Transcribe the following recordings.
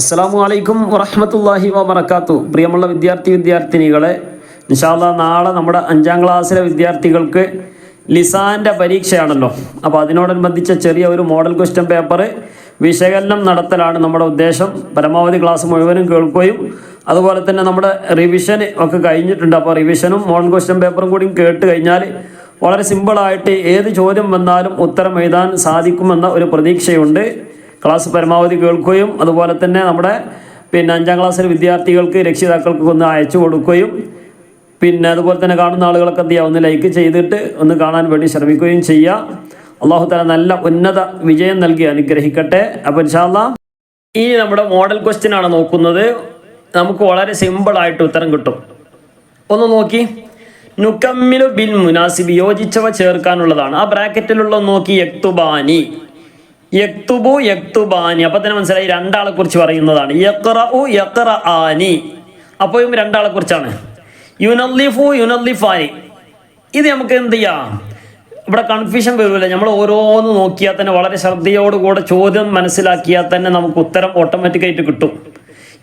അസ്സാം വലൈക്കും വറഹമത്തല്ലാഹി വബർക്കാത്തു പ്രിയമുള്ള വിദ്യാർത്ഥി വിദ്യാർത്ഥിനികളെ നിഷാദ നാളെ നമ്മുടെ അഞ്ചാം ക്ലാസ്സിലെ വിദ്യാർത്ഥികൾക്ക് ലിസാന്റെ പരീക്ഷയാണല്ലോ. അപ്പോൾ അതിനോടനുബന്ധിച്ച ചെറിയ ഒരു മോഡൽ ക്വസ്റ്റ്യൻ പേപ്പർ വിശകലനം നടത്തലാണ് നമ്മുടെ ഉദ്ദേശം. പരമാവധി ക്ലാസ് മുഴുവനും കേൾക്കുകയും അതുപോലെ തന്നെ നമ്മുടെ റിവിഷൻ ഒക്കെ കഴിഞ്ഞിട്ടുണ്ട്. അപ്പോൾ റിവിഷനും മോഡൽ ക്വസ്റ്റ്യൻ പേപ്പറും കൂടി കേട്ട് കഴിഞ്ഞാൽ വളരെ സിമ്പിളായിട്ട് ഏത് ചോദ്യം വന്നാലും ഉത്തരം എഴുതാൻ സാധിക്കുമെന്ന ഒരു പ്രതീക്ഷയുണ്ട്. ക്ലാസ് പരമാവധി കേൾക്കുകയും അതുപോലെ തന്നെ നമ്മുടെ പിന്നെ അഞ്ചാം ക്ലാസ്സിലെ വിദ്യാർത്ഥികൾക്ക് രക്ഷിതാക്കൾക്ക് ഒന്ന് അയച്ചു കൊടുക്കുകയും പിന്നെ അതുപോലെ തന്നെ കാണുന്ന ആളുകളൊക്കെ എന്ത് ഒന്ന് ലൈക്ക് ചെയ്തിട്ട് ഒന്ന് കാണാൻ വേണ്ടി ശ്രമിക്കുകയും ചെയ്യുക. അള്ളാഹു താല നല്ല ഉന്നത വിജയം നൽകി അനുഗ്രഹിക്കട്ടെ. അപ്പോൾ ഇൻഷാല്ല ഇനി നമ്മുടെ മോഡൽ ക്വസ്റ്റ്യൻ ആണ് നോക്കുന്നത്. നമുക്ക് വളരെ സിമ്പിളായിട്ട് ഉത്തരം കിട്ടും. ഒന്ന് നോക്കി. നുക്കമ്മിലു ബിൻ മുനാസിബ് യോജിച്ചവ ചേർക്കാനുള്ളതാണ്. ആ ബ്രാക്കറ്റിലുള്ള നോക്കി. യക്തുബാനി. യക്തുബു യക്തുബാനി. അപ്പൊ തന്നെ മനസ്സിലായി രണ്ടാളെ കുറിച്ച് പറയുന്നതാണ്. യക്റഉ യക്റ ആനി അപ്പോഴും രണ്ടാളെ കുറിച്ചാണ് യുനല്ലിഫു യുനല്ലിഫാനി. ഇത് നമുക്ക് എന്ത് ചെയ്യാം? ഇവിടെ കൺഫ്യൂഷൻ വരില്ല നമ്മൾ ഓരോന്ന് നോക്കിയാൽ തന്നെ വളരെ ശ്രദ്ധയോടുകൂടെ ചോദ്യം മനസ്സിലാക്കിയാൽ തന്നെ നമുക്ക് ഉത്തരം ഓട്ടോമാറ്റിക്കായിട്ട് കിട്ടും.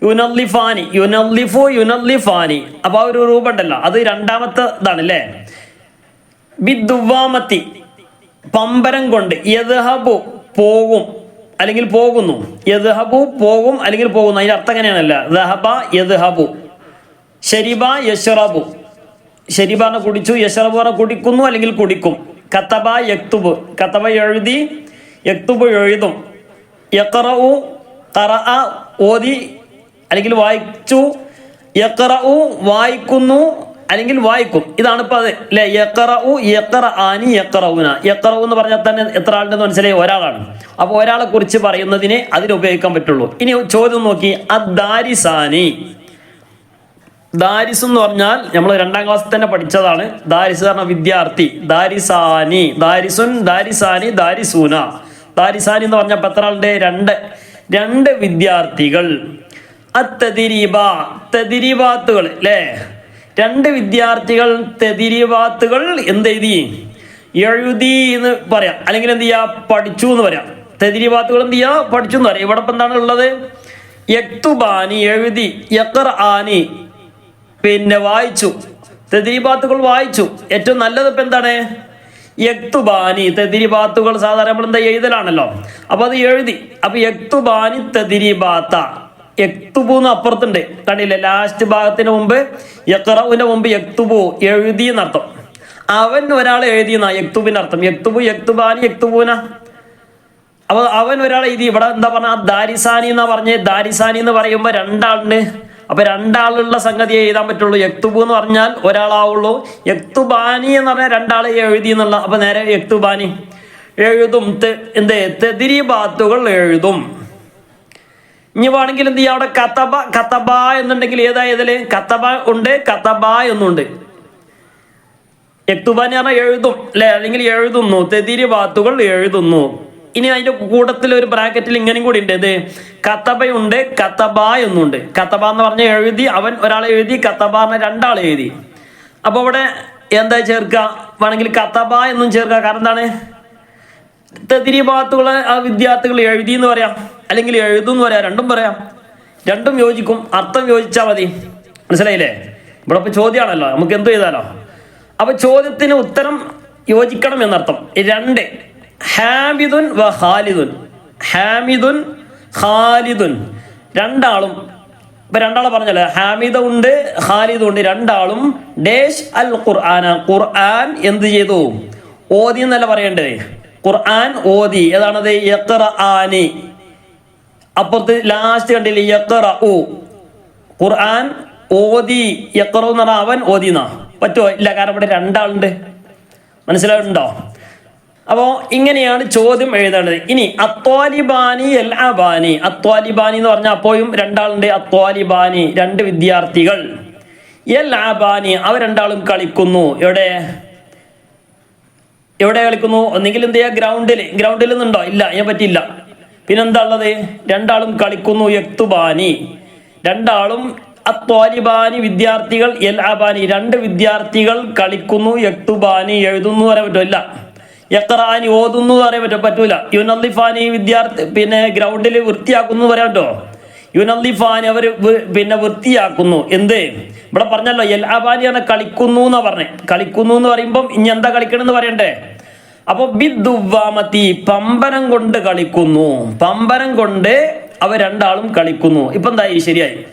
യുനല്ലിഫാനി. യുനല്ലിഫു യുനല്ലിഫാനി. അപ്പോൾ ആ ഒരു രൂപം ഉണ്ടല്ലോ. അത് രണ്ടാമത്തെ ഇതാണ് അല്ലേ? ബിദ്വാമത്തി. പമ്പരം കൊണ്ട് യദ്ഹബു പോകും അല്ലെങ്കിൽ പോകുന്നു. യദ്ഹബു പോകും അല്ലെങ്കിൽ പോകുന്നു. അതിന്റെ അർത്ഥം എങ്ങനെയാണല്ല ദഹബ യദ്ഹബു. ഷരിബ യശ്റബു. ഷരിബാറിനെ കുടിച്ചു യഷ്റബു പറഞ്ഞ കുടിക്കുന്നു അല്ലെങ്കിൽ കുടിക്കും. കത്തബ യക്തുബ്. കത്തബ എഴുതി യക്തുബ് എഴുതും. യക്റഉ ഖറഅ ഓതി അല്ലെങ്കിൽ വായിച്ചു. യക്റഉ വായിക്കുന്നു. അല്ലെങ്കിൽ വായിക്കും. ഇതാണ് ഇപ്പൊ അത് അല്ലെ യക്റഉ യക്കറ ആനി എന്ന് പറഞ്ഞാൽ തന്നെ എത്ര ആളുണ്ടെന്ന് മനസ്സിലായി? ഒരാളാണ്. അപ്പൊ ഒരാളെ കുറിച്ച് പറയുന്നതിനെ അതിൽ ഉപയോഗിക്കാൻ പറ്റുള്ളൂ. ഇനി ചോദ്യം നോക്കി. അദ്ദാരിസാനി. ദാരിസ് എന്ന് പറഞ്ഞാൽ നമ്മൾ രണ്ടാം ക്ലാസ്സിൽ തന്നെ പഠിച്ചതാണ്. ദാരിസ് പറഞ്ഞ വിദ്യാർത്ഥി. ദാരിസാനി. ദാരിസുൻ ദാരിസാനി ദാരിസൂന. ദാരിസാനി എന്ന് പറഞ്ഞ എത്ര ആളുടെ? രണ്ട്. രണ്ട് വിദ്യാർത്ഥികൾ. അത്തതിരീബ. തതിരീബാത്തുകൾ. അല്ലേ രണ്ട് വിദ്യാർത്ഥികൾ തെതിരിവാത്തുകൾ എന്ത് എഴുതി എഴുതി എന്ന് പറയാം. അല്ലെങ്കിൽ എന്ത് ചെയ്യാ? പഠിച്ചു എന്ന് പറയാം. തെതിരിവാത്തുകൾ എന്ത് ചെയ്യാ? പഠിച്ചു എന്ന് പറയാം. ഇവിടെ എന്താണ് ഉള്ളത്? യക്തുബാനി എഴുതി യക്കർ ആനി പിന്നെ വായിച്ചു. തെതിരിബാത്തുകൾ വായിച്ചു. ഏറ്റവും നല്ലത് ഇപ്പൊ എന്താണ്? യക്തുബാനി തെതിരിബാത്തുകൾ സാധാരണ നമ്മൾ എന്താ എഴുതലാണല്ലോ. അപ്പൊ അത് എഴുതി. അപ്പൊ യക്തുബാനി തെതിരിബാത്ത യക്തുബു എന്ന് അപ്പുറത്തുണ്ട്. കണ്ടില്ലേ? ലാസ്റ്റ് ഭാഗത്തിന് മുമ്പ് യക്കറവിന്റെ മുമ്പ് യക്തുബു എഴുതി എന്നർത്ഥം അവൻ ഒരാൾ എഴുതി എന്നാ യക്തുബിന്റെ അർത്ഥം. യക്തുബു യക്തുബാനി യക്തുബൂന. അപ്പൊ അവൻ ഒരാൾ എഴുതി. ഇവിടെ എന്താ പറഞ്ഞ? ദാരിസാനി എന്നാ പറഞ്ഞ്? ദാരിസാനി എന്ന് പറയുമ്പോ രണ്ടാളുണ്ട് അപ്പൊ രണ്ടാളുള്ള സംഗതി എഴുതാൻ പറ്റുള്ളൂ. യക്തുബു എന്ന് പറഞ്ഞാൽ ഒരാളാവുള്ളൂ. യക്തുബാനി എന്ന് പറഞ്ഞാൽ രണ്ടാളെ എഴുതി എന്നുള്ള അപ്പൊ നേരെ യക്തുബാനി. എഴുതും എന്ത്? തെതിരി ബാത്തുകൾ എഴുതും. ഇനി വേണമെങ്കിൽ എന്ത് ചെയ്യാം? അവിടെ കത്തബ കത്തബ എന്നുണ്ടെങ്കിൽ ഏതാ കത്തബ ഉണ്ട് കത്തബ എന്നുണ്ട്. എന്ന് പറഞ്ഞാൽ എഴുതും അല്ലെ? അല്ലെങ്കിൽ എഴുതുന്നു. തെതിരി വാത്തുകൾ എഴുതുന്നു. ഇനി അതിന്റെ കൂട്ടത്തിൽ ഒരു ബ്രാക്കറ്റിൽ ഇങ്ങനെയും കൂടി ഉണ്ട്. ഇത് കത്തബയുണ്ട് കത്തബ എന്നുണ്ട്. കത്തബ എന്ന് പറഞ്ഞ എഴുതി അവൻ ഒരാൾ എഴുതി കത്തബ എന്ന രണ്ടാൾ എഴുതി. അപ്പൊ അവിടെ എന്താ ചേർക്കുക? വേണമെങ്കിൽ കത്തബ എന്നും ചേർക്കുക. കാരണം എന്താണ്? തെതിരി ഭാഗത്തുള്ള ആ വിദ്യാർത്ഥികൾ എഴുതി എന്ന് പറയാം. അല്ലെങ്കിൽ എഴുതും എന്ന് പറയാം രണ്ടും പറയാം. രണ്ടും യോജിക്കും അർത്ഥം യോജിച്ചാൽ മതി. മനസ്സിലായില്ലേ? ഇവിടെ ഇപ്പൊ ചോദ്യമാണല്ലോ നമുക്ക് എന്ത് ചെയ്താലോ അപ്പൊ ചോദ്യത്തിന് ഉത്തരം യോജിക്കണം എന്നർത്ഥം. രണ്ട്. ഹാമിദുൻ വ ഖാലിദുൻ. ഹാമിദുൻ ഖാലിദുൻ. രണ്ടാളും ഇപ്പൊ രണ്ടാളെ പറഞ്ഞല്ലോ ഹാമിദ ഉണ്ട് ഖാലിദ് ഉണ്ട്. രണ്ടാളും ഡേഷ് അൽ ഖുർആന. ഖുർആൻ എന്ത് ചെയ്തു? ഓതി എന്നല്ല പറയേണ്ടത്. ഖുർആൻ ഓതി. ഏതാണത്? അപ്പുറത്ത് ലാസ്റ്റ് കണ്ടില്ലേ ഉ ഖുർആൻ ഓതി എന്ന് അവൻ ഓതി എന്നാ പറ്റുമോ ഇല്ല കാരണം ഇവിടെ രണ്ടാളുണ്ട്. മനസ്സിലായിട്ടുണ്ടോ അപ്പോ ഇങ്ങനെയാണ് ചോദ്യം എഴുതേണ്ടത്. ഇനി അത്വാലിബാനി അബാനി. അത്വാലിബാനി എന്ന് പറഞ്ഞാൽ അപ്പോഴും രണ്ടാളുണ്ട്. അത്വാലിബാനി രണ്ട് വിദ്യാർത്ഥികൾ. എൽ ആബാനി രണ്ടാളും കളിക്കുന്നു. എവിടെ? എവിടെ കളിക്കുന്നു? ഒന്നെങ്കിൽ എന്ത് ചെയ്യാ? ഗ്രൗണ്ടിൽ. ഗ്രൗണ്ടിൽ നിന്നുണ്ടോ? ഇല്ല അതിനെ പറ്റിയില്ല പിന്നെന്താ ഉള്ളത് രണ്ടാളും കളിക്കുന്നു യക്തുബാനി. രണ്ടാളും അത്വാലിബാനി വിദ്യാർത്ഥികൾ എൽ അബാനി രണ്ട് വിദ്യാർത്ഥികൾ കളിക്കുന്നു യക്തുബാനി. എഴുതുന്നു പറയാൻ പറ്റില്ല യക്റാനി ഓതുന്നു പറയാൻ പറ്റും പറ്റൂല. യുനല്ലിഫാനി വിദ്യാർത്ഥി പിന്നെ ഗ്രൗണ്ടിൽ വൃത്തിയാക്കുന്നു പറയാൻ പറ്റുമോ യുനല്ലിഫാനി അവർ പിന്നെ വൃത്തിയാക്കുന്നു. എന്ത്? ഇവിടെ പറഞ്ഞല്ലോ എൽ അബാനി ആണ് കളിക്കുന്നു എന്നാ പറഞ്ഞേ. കളിക്കുന്നു എന്ന് പറയുമ്പം ഇനി എന്താ കളിക്കണമെന്ന് പറയണ്ടേ? അപ്പൊ ബിദ്ദുവാമത്തി പമ്പരം കൊണ്ട് കളിക്കുന്നു. പമ്പരം കൊണ്ട് അവ രണ്ടാളും കളിക്കുന്നു. ഇപ്പൊ ഈ ശരിയായി.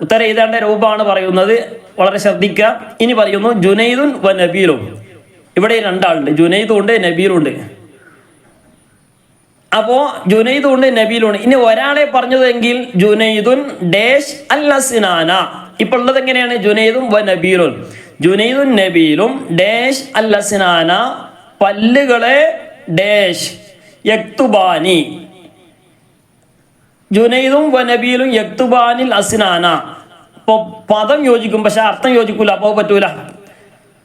ഉത്തരം എഴുതേണ്ട രൂപമാണ് പറയുന്നത്. വളരെ ശ്രദ്ധിക്കുക ഇനി പറയുന്നു ജുനൈദുൻ വ നബീലും. ഇവിടെ രണ്ടാളുണ്ട്. ജുനൈദും ഉണ്ട് നബീലും ഉണ്ട്. അപ്പോ ജുനൈദും ഉണ്ട് നബീലും ഉണ്ട്. ഇനി ഒരാളെ പറഞ്ഞതെങ്കിൽ ജുനൈദുൻ ഡേഷ് അല്ലസിനാന. ഇപ്പൊ ഉള്ളത് എങ്ങനെയാണ്? ജുനൈദും വ നബീലും. ജുനൈദുൻ നബീലും ഡേഷ് അല്ലസിനാന പല്ലുകളെ ഡേഷ് യക്തുബാനി. ജുനൈദും വനബീലും യക്തുബാനിൽ അസ്നാന. അപ്പോൾ പദം യോജിക്കും പക്ഷെ അർത്ഥം യോജിക്കൂല അപ്പോ പറ്റൂല.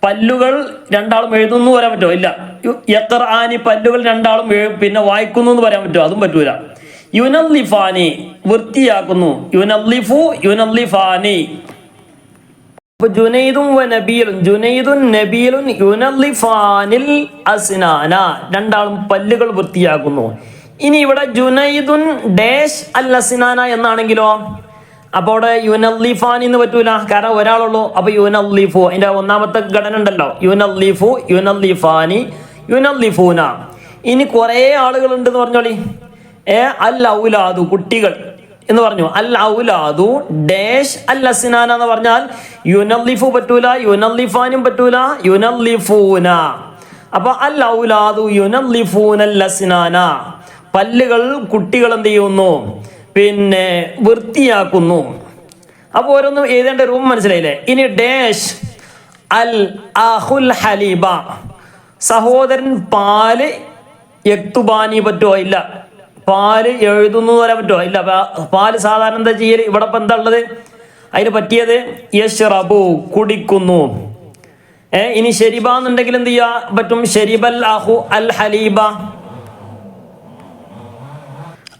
പല്ലുകൾ രണ്ടാളും എഴുതുന്നു പറയാൻ പറ്റുമോ ഇല്ല. യക്റാനി പല്ലുകൾ രണ്ടാളും പിന്നെ വായിക്കുന്നു എന്ന് പറയാൻ പറ്റുമോ അതും പറ്റൂല. യുനല്ലിഫാനി വൃത്തിയാക്കുന്നു. യുനല്ലിഫു യുനല്ലിഫാനി. അപ്പൊ ജുനൈദും നബീലും ജുനൈദും നബീലും യുനല്ലിഫാനിൽ അസ്നാന. രണ്ടാളും പല്ലുകൾ വൃത്തിയാക്കുന്നു. ഇനി ഇവിടെ ജുനൈദുൻ ഡേഷ് അൽ അസ്നാന എന്നാണെങ്കിലോ? അപ്പൊ അവിടെ യുനല്ലിഫാൻ എന്ന് പറ്റൂല കാരണം ഒരാളുള്ളൂ. അപ്പൊ യുനല്ലിഫു അതിന്റെ ഒന്നാമത്തെ ഘടന ഉണ്ടല്ലോ. യുനല്ലിഫു യുനല്ലിഫാനി യുനല്ലിഫൂന. ഇനി കുറേ ആളുകൾ ഉണ്ടെന്ന് പറഞ്ഞോളി. ഏ അൽ ഔലാദു കുട്ടികൾ. എന്ന് പറഞ്ഞു. അൽ ഔലാദു ഡേഷ് അൽ അസിനാന എന്ന് പറഞ്ഞാൽ യുനല്ലിഫു പറ്റൂല യുനല്ലിഫാനും പറ്റൂല യുനല്ലിഫൂന. അപ്പൊ അൽ ഔലാദു യുനല്ലിഫൂന അൽ അസിനാന. പല്ലുകൾ കുട്ടികൾ എന്ത് ചെയ്യുന്നു? പിന്നെ വൃത്തിയാക്കുന്നു. അപ്പൊ ഓരോന്നും എഴുതേണ്ട റൂം മനസ്സിലായില്ലേ? ഇനി ഡേഷ് അൽ അഹുൽ ഹലീബ. സഹോദരൻ പാൽ യക്തുബാനി പറ്റുമോ ഇല്ല. പാൽ എഴുതുന്നു പറയാൻ പറ്റുമോ? ഇല്ല പാൽ സാധാരണ എന്താ ചെയ്യൽ? ഇവിടെ ഇപ്പം എന്താ ഉള്ളത്? അതിന് പറ്റിയത് യഷ്റബു കുടിക്കുന്നു. ഏ ഇനി ഷെരിബ എന്നുണ്ടെങ്കിൽ എന്ത് ചെയ്യാ? പറ്റും ഷെരിബൽ അഹു അൽ ഹലീബ.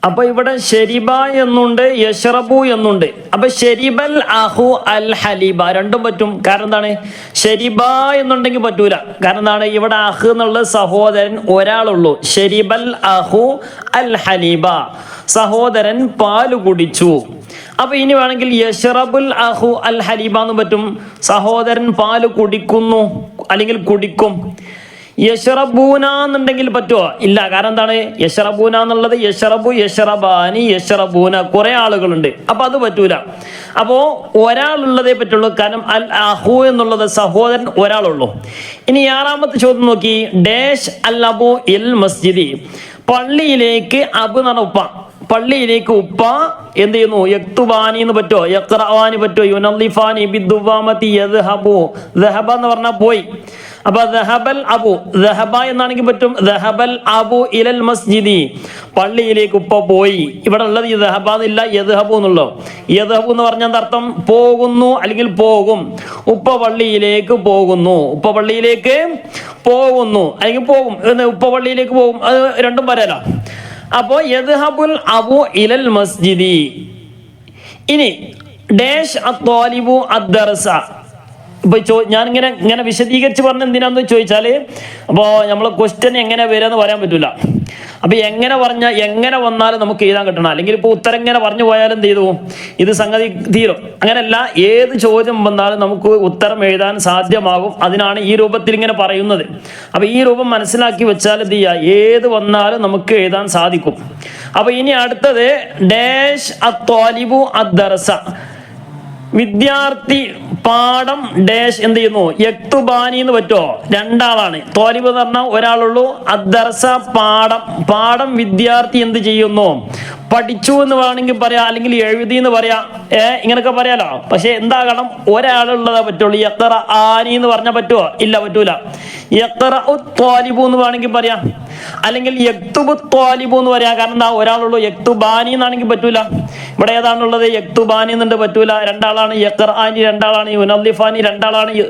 അപ്പൊ ഇവിടെ ഷെരിബ എന്നുണ്ട് യഷറബു എന്നുണ്ട്. അപ്പൊ ഷെരിബൽ അഹു അൽ ഹലീബ രണ്ടും പറ്റും. കാരണം എന്താണ്? ഷെരിബ എന്നുണ്ടെങ്കിൽ പറ്റൂല. കാരണം എന്താണ്? ഇവിടെ അഹ് എന്നുള്ള സഹോദരൻ ഒരാളുള്ളൂ. ഷെരിബൽ അഹു അൽ ഹലീബ. സഹോദരൻ പാൽ കുടിച്ചു. അപ്പൊ ഇനി വേണമെങ്കിൽ യഷറബുൽ അഹു അൽ ഹലീബ എന്ന് പറ്റും. സഹോദരൻ പാൽ കുടിക്കുന്നു അല്ലെങ്കിൽ കുടിക്കും. യഷറബൂന എന്നുണ്ടെങ്കിൽ പറ്റുമോ ഇല്ല കാരണം എന്താണ്? യഷറബൂന എന്നുള്ളത് യഷറബു യഷറബാനി യഷറബൂന കുറെ ആളുകളുണ്ട്. അപ്പൊ അത് പറ്റൂല. അപ്പോ ഒരാളുള്ളതേ പറ്റുള്ളൂ കാരണം അൽ അഹു എന്നുള്ളത് സഹോദരൻ ഒരാളുള്ളൂ. ഇനി ആറാമത്തെ ചോദ്യം നോക്കി. ഡേഷ് അൽ അബു എൽ മസ്ജിദി. പള്ളിയിലേക്ക് അബു എന്ന് പറഞ്ഞ ഉപ്പ. പള്ളിയിലേക്ക് ഉപ്പ എന്ത് ചെയ്യുന്നു? യക്തുബാനി എന്ന് പറ്റോ യക്റവാനി പറ്റോ യുനല്ലിഫാനി ബിദ്ദുവാമതി യദ്ഹബു. ദഹബ എന്ന് പറഞ്ഞാൽ പോയി. അപ്പൊ ദഹബൽ അബു ദഹബ എന്നാണെങ്കിൽ പറ്റും ദഹബൽ അബു ഇലൽ മസ്ജിദി. പള്ളിയിലേക്ക് ഉപ്പ പോയി. ഇവിടെ ഉള്ളത് ഈ ദഹബ എന്നില്ല യദ്ഹബു എന്നുള്ളൂ. യദ്ഹബു എന്ന് പറഞ്ഞ അർത്ഥം? പോകുന്നു അല്ലെങ്കിൽ പോകും. ഉപ്പ പള്ളിയിലേക്ക് പോകുന്നു. ഉപ്പ പള്ളിയിലേക്ക് പോകുന്നു. അല്ലെങ്കിൽ പോകും. ഉപ്പ പള്ളിയിലേക്ക് പോകും. അത് രണ്ടും പറയാലോ. അപ്പോ യദ്ഹബുൽ അബു ഇലൽ മസ്ജിദി. ഇനി ഡേഷ് അത്വാലിബു അദ്ദർസ ഇപ്പൊ ചോ ഞാനിങ്ങനെ ഇങ്ങനെ വിശദീകരിച്ച് പറഞ്ഞ എന്തിനാന്ന് ചോദിച്ചാൽ അപ്പോ നമ്മളെ ക്വസ്റ്റ്യൻ എങ്ങനെ വരാന്ന് പറയാൻ പറ്റൂല. അപ്പൊ എങ്ങനെ പറഞ്ഞ എങ്ങനെ വന്നാലും നമുക്ക് എഴുതാൻ കിട്ടണം. അല്ലെങ്കിൽ ഇപ്പൊ ഉത്തരം ഇങ്ങനെ പറഞ്ഞു പോയാലും എന്ത് ചെയ്തു? ഇത് സംഗതി തീരും. അങ്ങനെയല്ല ഏത് ചോദ്യം വന്നാലും നമുക്ക് ഉത്തരം എഴുതാൻ സാധ്യമാകും. അതിനാണ് ഈ രൂപത്തിൽ ഇങ്ങനെ പറയുന്നത്. അപ്പൊ ഈ രൂപം മനസ്സിലാക്കി വെച്ചാൽ എന്ത് ചെയ്യുക ഏത് വന്നാലും നമുക്ക് എഴുതാൻ സാധിക്കും. അപ്പൊ ഇനി അടുത്തത് ഡേഷ് അത്വാലിബു അദ്ദർസ വിദ്യാർത്ഥി പാഠം ഡേഷ് എന്ത് ചെയ്യുന്നു? യക്തുബാനി എന്ന് പറ്റോ? രണ്ടാളാണ്. തോലിബ് എന്ന് പറഞ്ഞാൽ ഒരാളുള്ളൂ. അദ്ദർസ പാഠം. പാഠം വിദ്യാർത്ഥി എന്ത് ചെയ്യുന്നു? പഠിച്ചു എന്ന് വേണമെങ്കിൽ പറയാം അല്ലെങ്കിൽ എഴുതി എന്ന് പറയാം. ഏ ഇങ്ങനൊക്കെ പറയാലോ? പക്ഷെ എന്താകണം? ഒരാളുള്ളതാ പറ്റുള്ളൂ. എത്ര ആനി എന്ന് പറഞ്ഞാൽ പറ്റുമോ ഇല്ല പറ്റൂല. എത്ര ത്വാലിബു എന്ന് വേണമെങ്കിൽ പറയാം. അല്ലെങ്കിൽ യക്തുബ് ത്വാലിബു എന്ന് പറയാം. കാരണം എന്താ? ഒരാളുള്ളൂ യക്തുബാനി എന്നാണെങ്കിൽ പറ്റൂല. ഇവിടെ ഏതാണുള്ളത്? യക്തുബാനി എന്നുണ്ട് പറ്റൂല. രണ്ടാളാണ് യക്കർ ആനി രണ്ടാളാണ് യുനല്ലിഫാനി രണ്ടാളാണ്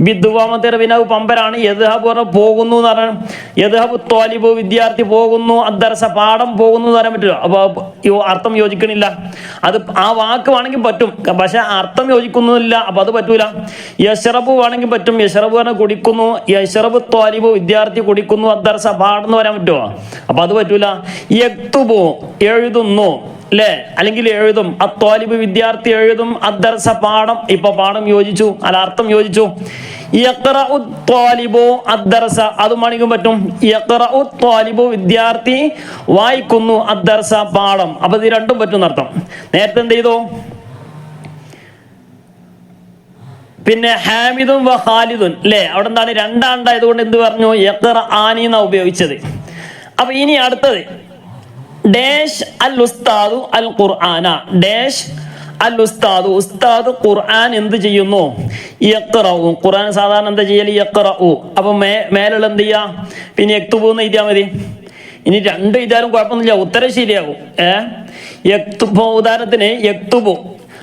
ബിദ്വാമത്തെ വിനവ് പമ്പരാണ്. യദ്ഹബ് പറഞ്ഞ പോകുന്നു എന്ന് പറഞ്ഞാൽ യദ്ഹബ് ത്വാലിബു വിദ്യാർത്ഥി പോകുന്നു അദ്ദർസ പാഠം പോകുന്നു എന്ന് പറയാൻ പറ്റില്ല അപ്പൊ യോ- അർത്ഥം യോജിക്കണില്ല. അത് ആ വാക്ക് വേണമെങ്കിൽ പറ്റും. പക്ഷെ അർത്ഥം യോജിക്കുന്നില്ല. അപ്പൊ അത് പറ്റൂല. യഷറബ് വേണമെങ്കിൽ പറ്റും. യഷറബ് പറഞ്ഞാൽ കുടിക്കുന്നു. യഷറബ് ത്വാലിബു വിദ്യാർത്ഥി കുടിക്കുന്നു. അദ്ദർസ പാഠം എന്ന് പറയാൻ പറ്റുമോ അപ്പൊ അത് പറ്റൂല. യക്തുബു എഴുതുന്നു. അല്ലേ അല്ലെങ്കിൽ എഴുതും. അത്വാലിബ് വിദ്യാർത്ഥി എഴുതും. അദ്ദർസ പാഠം ഇപ്പൊ പാഠം യോജിച്ചു. അല്ല അർത്ഥം യോജിച്ചു. അദ്ദർസ. അതും പറ്റും. ത്വാലിബു വിദ്യാർത്ഥി വായിക്കുന്നു അദ്ദർസ പാഠം. അപ്പൊ ഇത് രണ്ടും പറ്റും അർത്ഥം നേരത്തെ എന്ത് ചെയ്തു? പിന്നെ ഹാമിദും വ ഖാലിദുൻ. അല്ലേ അവിടെ എന്താണ്? രണ്ടാണ്ടായതുകൊണ്ട് എന്ത് പറഞ്ഞു? യഖ്റ ആനി എന്നാ ഉപയോഗിച്ചത്. അപ്പൊ ഇനി അടുത്തത്. ഡാഷ് അൽ ഉസ്താദു അൽ ഖുർആന. ഡാഷ് അൽ ഉസ്താദ് ഉസ്താദ് ഖുർആൻ എന്ത് ചെയ്യുന്നു? യഖ്റഉ ഖുർആൻ സാധാരണ എന്താ ചെയ്യൽ യഖ്റഉ അപ്പൊ മേ മേലുള്ള എന്ത് ചെയ്യാ? പിന്നെ യക്തുബു എന്ന് എഴുതിയാൽ മതി. ഇനി രണ്ട് എഴുതാലും കുഴപ്പമൊന്നുമില്ല. ഉത്തരം ശരിയാകും. ഏ? യക്തുബു ഉദാഹരണത്തിന് യക്തുബു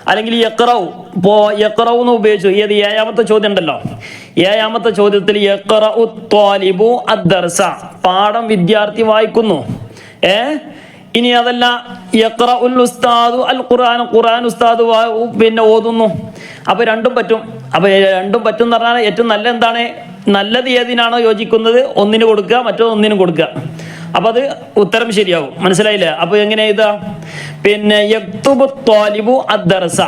അല്ലെങ്കിൽ യക്റവ് ഇപ്പോ യക്റവ് എന്ന് ഉപയോഗിച്ചു. ഏത്? ഏഴാമത്തെ ചോദ്യം ഉണ്ടല്ലോ. ഏഴാമത്തെ ചോദ്യത്തിൽ യക്റഉ ത്വാലിബു അദ്ദർസ. പാഠം വിദ്യാർത്ഥി വായിക്കുന്നു. ഏ? ഇനി അതല്ല ഉസ്താദു അൽ ഖുർആൻ ഖുർആൻ ഉസ്താദ് പിന്നെ ഓതുന്നു. അപ്പൊ രണ്ടും പറ്റും. അപ്പൊ രണ്ടും പറ്റും എന്ന് പറഞ്ഞാൽ ഏറ്റവും നല്ല എന്താണ്? നല്ലത് ഏതിനാണോ യോജിക്കുന്നത്? ഒന്നിന് കൊടുക്കുക മറ്റൊന്ന് ഒന്നിനും കൊടുക്കുക. അപ്പൊ അത് ഉത്തരം ശരിയാവും. മനസ്സിലായില്ല? അപ്പൊ എങ്ങനെ ഇതാ പിന്നെ യക്തുബു തോലിബു അദ്ദർസ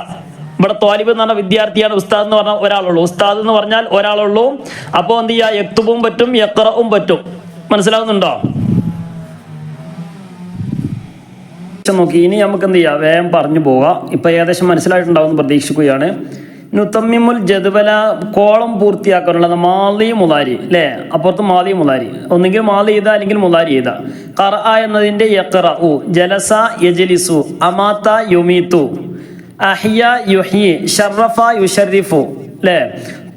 ഇവിടെ ത്വാലിബ് എന്ന് പറഞ്ഞ വിദ്യാർത്ഥിയാണ് ഉസ്താദ് എന്ന് പറഞ്ഞാൽ ഒരാളുള്ളൂ. ഉസ്താദ് എന്ന് പറഞ്ഞാൽ ഒരാളുള്ളൂ. അപ്പോൾ എന്ത് ചെയ്യാ യക്തുബും പറ്റും യക്റവും പറ്റും. മനസ്സിലാവുന്നുണ്ടോ? നോക്കി ഇനി നമുക്ക് എന്ത് ചെയ്യാം? വേഗം പറഞ്ഞു പോവാം ഇപ്പം ഏകദേശം മനസ്സിലായിട്ടുണ്ടാവും പ്രതീക്ഷിക്കുകയാണ്. നുത്തമ്മിമുൽ ജതുവല കോളം പൂർത്തിയാക്കാനുള്ളത് മാലി മുലാരി അല്ലേ? അപ്പുറത്ത് മാലി മുലാരി ഒന്നുകിൽ മാലി ചെയ്ത അല്ലെങ്കിൽ മുലാരി ചെയ്ത. കറ എന്നതിന്റെ യക്കറ ഉ ജലസ യജലിസു അമാത്ത യുമീത്തു അഹിയ യുഹി ഷറഫ യുഷറിഫു അല്ലേ?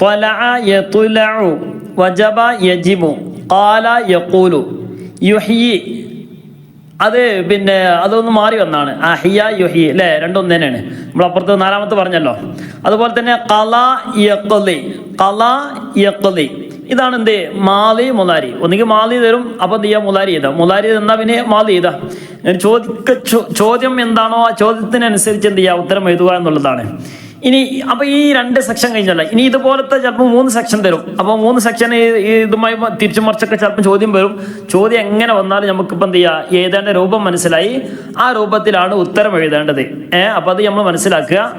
തൊല യതുലഉ വജബ യജിബു കാല യക്കൂലു യുഹ്യി അത് പിന്നെ അതൊന്ന് മാറി വന്നാണ്. അഹിയ യുഹി അല്ലേ രണ്ടും ഒന്ന് തന്നെയാണ്. നമ്മൾ അപ്പുറത്ത് നാലാമത്തെ പറഞ്ഞല്ലോ. അതുപോലെ തന്നെ കല യക്കലി കല യക്കലി ഇതാണ് എന്ത്? മാലി മുലാരി. ഒന്നുകിൽ മാലി തരും അപ്പൊ ചെയ്യാം? മുലാരി ചെയ്താ. മുലാരി തന്നാ പിന്നെ മാലി ചെയ്താ. ചോദിക്ക ചോദ്യം എന്താണോ ആ ചോദ്യത്തിനനുസരിച്ച് എന്ത് ചെയ്യുക ഉത്തരം എഴുതുക എന്നുള്ളതാണ്. ഇനി അപ്പൊ ഈ രണ്ട് സെക്ഷൻ കഴിഞ്ഞല്ല? ഇനി ഇതുപോലത്തെ ചിലപ്പോൾ മൂന്ന് സെക്ഷൻ തരും. അപ്പൊ മൂന്ന് സെക്ഷൻ ഇതുമായി തിരിച്ചു മറിച്ചൊക്കെ ചിലപ്പോൾ ചോദ്യം വരും. ചോദ്യം എങ്ങനെ വന്നാലും നമുക്കിപ്പോൾ എന്ത് ചെയ്യാം? ഏതാണ്ട് രൂപം മനസ്സിലായി. ആ രൂപത്തിലാണ് ഉത്തരം എഴുതേണ്ടത്. ഏഹ് അപ്പൊ അത് നമ്മൾ മനസ്സിലാക്കുക.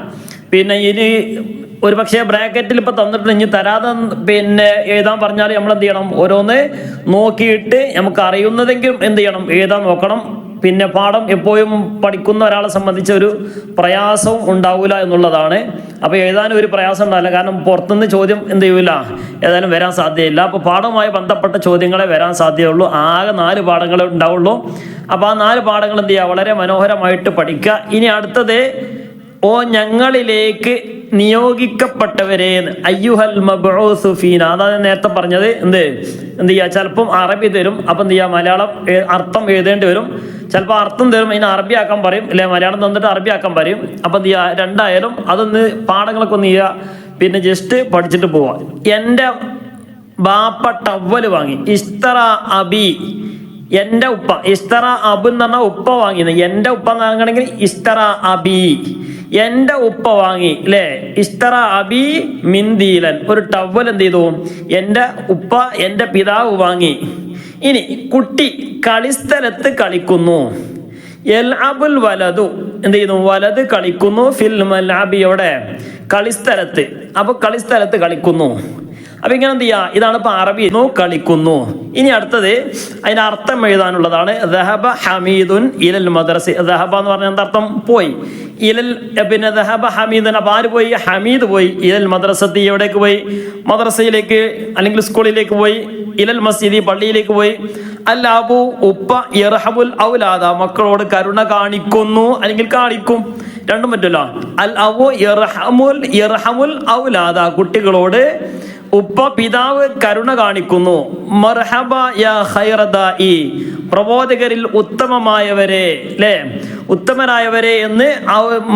പിന്നെ ഇനി ഒരു പക്ഷേ ബ്രാക്കറ്റിൽ ഇപ്പൊ തന്നിട്ട് ഇനി തരാതെ പിന്നെ എഴുതാൻ പറഞ്ഞാൽ നമ്മൾ എന്ത് ചെയ്യണം? ഓരോന്ന് നോക്കിയിട്ട് നമുക്ക് അറിയുന്നതെങ്കിലും എന്ത് ചെയ്യണം? എഴുതാൻ നോക്കണം. പിന്നെ പാഠം എപ്പോഴും പഠിക്കുന്ന ഒരാളെ സംബന്ധിച്ച് ഒരു പ്രയാസവും ഉണ്ടാവില്ല എന്നുള്ളതാണ്. അപ്പോൾ എഴുതാനും ഒരു പ്രയാസം ഉണ്ടാവില്ല. കാരണം പുറത്തുനിന്ന് ചോദ്യം എന്ത് ചെയ്യൂല? ഏതായാലും വരാൻ സാധ്യതയില്ല. അപ്പോൾ പാഠവുമായി ബന്ധപ്പെട്ട ചോദ്യങ്ങളെ വരാൻ സാധ്യതയുള്ളൂ. ആകെ നാല് പാഠങ്ങളെ ഉണ്ടാവുള്ളൂ. അപ്പോൾ ആ നാല് പാഠങ്ങൾ എന്ത് ചെയ്യുക? വളരെ മനോഹരമായിട്ട് പഠിക്കുക. ഇനി അടുത്തത് ഓ ഞങ്ങളിലേക്ക് നിയോഗിക്കപ്പെട്ടവരെ അയ്യുഹൽ മബ്ഊസു അതായത് നേരത്തെ പറഞ്ഞത്. എന്ത്? എന്ത് ചെയ്യുക? ചിലപ്പം അറബി തരും. അപ്പം എന്ത് ചെയ്യുക? മലയാളം അർത്ഥം എഴുതേണ്ടി വരും. ചിലപ്പോൾ അർത്ഥം തരും അതിന് അറബി ആക്കാൻ പറയും അല്ലെ മലയാളം തന്നിട്ട് അറബി ആക്കാൻ പറയും. അപ്പം എന്ത് രണ്ടായാലും അതൊന്ന് പാഠങ്ങളൊക്കെ ഒന്ന് ചെയ്യുക പിന്നെ ജസ്റ്റ് പഠിച്ചിട്ട് പോവാം. എന്റെ ബാപ്പ ടവൽ വാങ്ങി. ഇസ്തറ അബി എന്റെ ഉപ്പ. ഇസ്തറ അബു എന്ന് പറഞ്ഞാൽ ഉപ്പ വാങ്ങിയത് എന്റെ ഉപ്പ എന്ന് ഇസ്തറ അബി. എന്റെ ഉപ്പ വാങ്ങി അല്ലേ ഇസ്തറ അബി മിന്ദീലൻ. ഒരു ടവൽ എന്ത് ചെയ്തു? എന്റെ ഉപ്പ എന്റെ പിതാവ് വാങ്ങി. ഇനി കുട്ടി കളിസ്ഥലത്ത് കളിക്കുന്നു. എൽ അബുൽ വലതു എന്ത് ചെയ്യുന്നു? വലത് കളിക്കുന്നു ഫിൽ കളിസ്ഥലത്ത്. അപ്പൊ കളിസ്ഥലത്ത് കളിക്കുന്നു. അപ്പൊ ഇങ്ങനെ എന്ത് ചെയ്യാ? ഇതാണ് ഇപ്പൊ അറബി. കളിക്കുന്നു. ഇനി അടുത്തത് അതിന് അർത്ഥം എഴുതാനുള്ളതാണ്. ദഹബ ഹമീദുൻ ഇലൽ മദ്രസ. ദഹബ എന്ന് പറഞ്ഞ എന്താ അർത്ഥം പോയി. ഇലൽ പിന്നെ ദഹബ ഹമീദുൻ. അപ്പൊ ആര് പോയി? ഹമീദ് പോയി. ഇലൽ മദ്രസത്തി എവിടേക്ക് പോയി? മദ്രസയിലേക്ക് അല്ലെങ്കിൽ സ്കൂളിലേക്ക് പോയി. ഇലൽ മസ്ജിദി പള്ളിയിലേക്ക് പോയി. അല്ലാബു ഉപ്പ ഇറഹബുൽ ഔലാദ. മക്കളോട് കരുണ കാണിക്കുന്നു. അല്ലെങ്കിൽ കാണിക്കും. രണ്ടും പറ്റില്ല അൽ അവു ഇർഹമുൽ ഇർഹമുൽ ഔലാദ. കുട്ടികളോട് ഉപ്പ പിതാവ് കരുണ കാണിക്കുന്നു. മർഹബ യാ ഖൈറദായി പ്രബോധകരിൽ ഉത്തമമായവരെ അല്ലേ ഉത്തമരായവരെ എന്ന്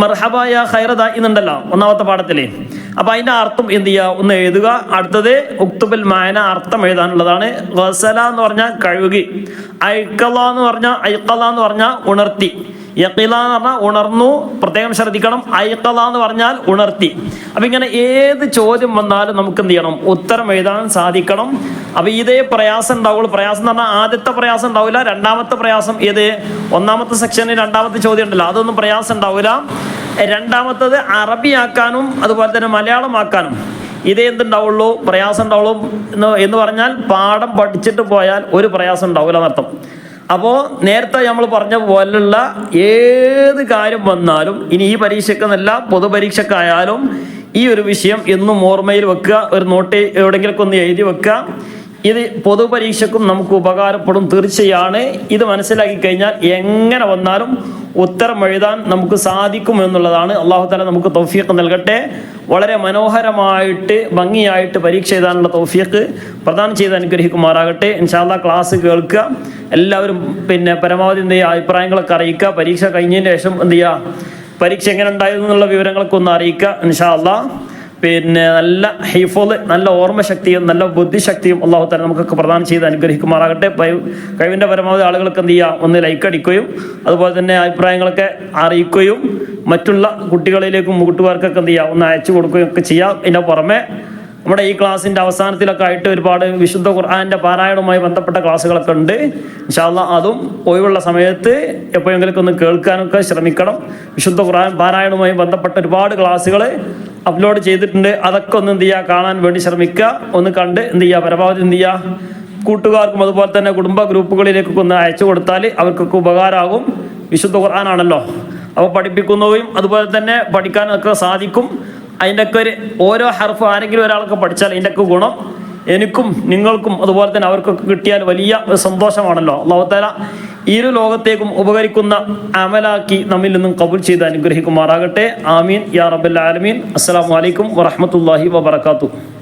മർഹബ യാ ഖൈറദായി എന്നുണ്ടല്ലോ ഒന്നാമത്തെ പാഠത്തിൽ. അപ്പൊ അതിന്റെ അർത്ഥം എന്ത് ചെയ്യുക ഒന്ന് എഴുതുക. അടുത്തത് ഉക്തുബൽ മായന അർത്ഥം എഴുതാനുള്ളതാണ്. ഗസല എന്ന് പറഞ്ഞാൽ കഴുകി. ഐക്കല എന്ന് പറഞ്ഞാൽ ഐക്കല എന്ന് പറഞ്ഞാൽ ഉണർത്തി. പറഞ്ഞാൽ ഉണർന്നു. പ്രത്യേകം ശ്രദ്ധിക്കണം. ഐക്കല എന്ന് പറഞ്ഞാൽ ഉണർത്തി. അപ്പം ഇങ്ങനെ ഏത് ചോദ്യം വന്നാലും നമുക്ക് എന്ത് ചെയ്യണം? ഉത്തരം എഴുതാൻ സാധിക്കണം. അപ്പം ഇതേ പ്രയാസം ഉണ്ടാവുള്ളൂ. പ്രയാസം എന്ന് പറഞ്ഞാൽ ആദ്യത്തെ പ്രയാസം ഉണ്ടാവില്ല. രണ്ടാമത്തെ പ്രയാസം ഏത്? ഒന്നാമത്തെ സെക്ഷനിൽ രണ്ടാമത്തെ ചോദ്യം ഉണ്ടല്ലോ. അതൊന്നും പ്രയാസം ഉണ്ടാവില്ല. രണ്ടാമത്തത് അറബിയാക്കാനും അതുപോലെ തന്നെ മലയാളമാക്കാനും. ഇതേ എന്തുണ്ടാവുള്ളൂ പ്രയാസം ഉണ്ടാവുള്ളൂ. എന്ന് പറഞ്ഞാൽ പാഠം പഠിച്ചിട്ട് പോയാൽ ഒരു പ്രയാസം ഉണ്ടാവില്ല എന്നർത്ഥം. അപ്പോൾ നേരത്തെ നമ്മൾ പറഞ്ഞ പോലുള്ള ഏത് കാര്യം വന്നാലും ഇനി ഈ പരീക്ഷക്കെന്നല്ല പൊതുപരീക്ഷക്കായാലും ഈ ഒരു വിഷയം എന്നും ഓർമ്മയിൽ വെക്കുക ഒരു നോട്ട് എവിടെയെങ്കിലൊക്കെ ഒന്ന് എഴുതി വെക്കുക. ഇത് പൊതുപരീക്ഷക്കും നമുക്ക് ഉപകാരപ്പെടും. തീർച്ചയാണ്. ഇത് മനസ്സിലാക്കി കഴിഞ്ഞാൽ എങ്ങനെ വന്നാലും ഉത്തരം എഴുതാൻ നമുക്ക് സാധിക്കും എന്നുള്ളതാണ്. അള്ളാഹു താല നമുക്ക് തൗഫീഖ് നൽകട്ടെ. വളരെ മനോഹരമായിട്ട് ഭംഗിയായിട്ട് പരീക്ഷ എഴുതാനുള്ള തൗഫീഖ് പ്രദാനം ചെയ്ത് അനുഗ്രഹിക്കുമാറാകട്ടെ. ഇൻഷാല്ല ക്ലാസ് കേൾക്കുക. എല്ലാവരും പിന്നെ പരമാവധി എന്ത് ചെയ്യുക അഭിപ്രായങ്ങളൊക്കെ അറിയിക്കുക. പരീക്ഷ കഴിഞ്ഞതിന് ശേഷം എന്ത് ചെയ്യുക പരീക്ഷ എങ്ങനെ ഉണ്ടായിരുന്നു എന്നുള്ള വിവരങ്ങളൊക്കെ ഒന്ന് അറിയിക്കുക. ഇൻഷാല്ല പിന്നെ നല്ല ഹൈഫോൾ നല്ല ഓർമ്മശക്തിയും നല്ല ബുദ്ധിശക്തിയും അള്ളാഹു താല നമുക്കൊക്കെ പ്രദാനം ചെയ്ത് അനുഗ്രഹിക്കുമാറാകട്ടെ. കഴിവിന്റെ പരമാവധി ആളുകൾക്ക് എന്ത് ചെയ്യുക? ഒന്ന് ലൈക്ക് അടിക്കുകയും അതുപോലെ തന്നെ അഭിപ്രായങ്ങളൊക്കെ അറിയിക്കുകയും മറ്റുള്ള കുട്ടികളിലേക്കും കൂട്ടുകാർക്കൊക്കെ എന്ത് ചെയ്യുക? ഒന്ന് അയച്ചു കൊടുക്കുകയും ഒക്കെ ചെയ്യാം ഇതിന്റെ പുറമെ നമ്മുടെ ഈ ക്ലാസ്സിന്റെ അവസാനത്തിലൊക്കെ ആയിട്ട് ഒരുപാട് വിശുദ്ധ ഖുർആാന്റെ പാരായണവുമായി ബന്ധപ്പെട്ട ക്ലാസ്സുകളൊക്കെ ഉണ്ട്. ഇൻഷാല്ല അതും ഒഴിവുള്ള സമയത്ത് എപ്പോഴെങ്കിലും ഒന്ന് കേൾക്കാനൊക്കെ ശ്രമിക്കണം. വിശുദ്ധ ഖുർആൻ പാരായണവുമായി ബന്ധപ്പെട്ട ഒരുപാട് ക്ലാസ്സുകൾ അപ്ലോഡ് ചെയ്തിട്ടുണ്ട്. അതൊക്കെ ഒന്ന് എന്ത് ചെയ്യുക? കാണാൻ വേണ്ടി ശ്രമിക്കുക. ഒന്ന് കണ്ട് എന്ത് ചെയ്യുക? പരമാവധി എന്ത് ചെയ്യുക? കൂട്ടുകാർക്കും അതുപോലെ തന്നെ കുടുംബ ഗ്രൂപ്പുകളിലേക്കൊക്കെ ഒന്ന് അയച്ചു കൊടുത്താൽ അവർക്കൊക്കെ ഉപകാരമാകും. വിശുദ്ധ ഖുർആാനാണല്ലോ അപ്പോൾ പഠിപ്പിക്കുന്നതും അതുപോലെ തന്നെ പഠിക്കാനൊക്കെ സാധിക്കും. അതിന്റെ ഒക്കെ ഒരു ഓരോ ഹർഫ് ആരെങ്കിലും ഒരാൾക്ക് പഠിച്ചാൽ അതിന്റെ ഒക്കെ ഗുണം. എനിക്കും നിങ്ങൾക്കും അതുപോലെ തന്നെ അവർക്കൊക്കെ കിട്ടിയാൽ വലിയ സന്തോഷമാണല്ലോ. അള്ളാഹുത്താല ഒരു ലോകത്തേക്കും ഉപകരിക്കുന്ന അമലാക്കി നമ്മിൽ നിന്നും കബൂൽ ചെയ്ത് അനുഗ്രഹിക്കുമാറാകട്ടെ. ആമീൻ. യാ റബ്ബൽ ആലമീൻ. അസ്സലാമു അലൈക്കും വറഹ്മത്തുള്ളാഹി വബറകാതുഹു.